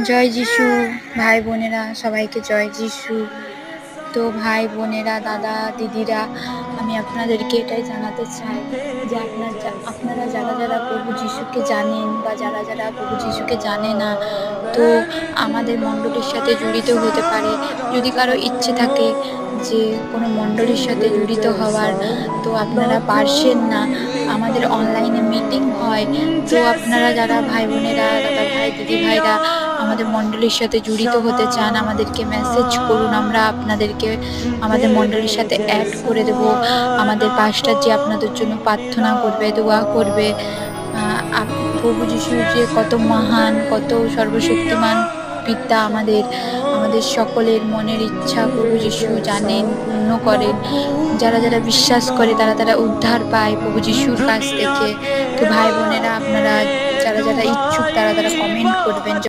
জয় যিশু, ভাই বোনেরা, সবাইকে জয় যিশু। তো ভাই বোনেরা, দাদা, দিদিরা, আমি আপনাদেরকে এটাই জানাতে চাই যে আপনার আপনারা যারা যারা প্রভু যিশুকে জানেন বা যারা যারা প্রভু যিশুকে জানে না, তো আমাদের মণ্ডলীর সাথে জড়িত হতে পারে। যদি কারও ইচ্ছে থাকে যে কোনো মণ্ডলীর সাথে জড়িত হওয়ার, তো আপনারা পারছেন না। আমাদের অনলাইনে মিটিং হয়। তো আপনারা যারা ভাই বোনেরা, দাদা ভাই, দিদি ভাইরা আমাদের মণ্ডলীর সাথে জড়িত হতে চান, আমাদেরকে মেসেজ করুন। আমরা আপনাদেরকে আমাদের মণ্ডলীর সাথে অ্যাড করে দেব। আমাদের পাস্টার যে আপনাদের জন্য প্রার্থনা করবে, দোয়া করবে প্রভু যিশু যে কত মহান, কত সর্বশক্তিমান পিতা আমাদের আমাদের সকলের মনের ইচ্ছা প্রভু যিশু জানেন, পূর্ণ করেন। যারা যারা বিশ্বাস করে তারা তারা উদ্ধার পায় প্রভু যিশুর কাছ থেকে। তো ভাই বোনেরা, আপনারা যারা যারা ইচ্ছুক তারা তারা কমেন্ট করবেন।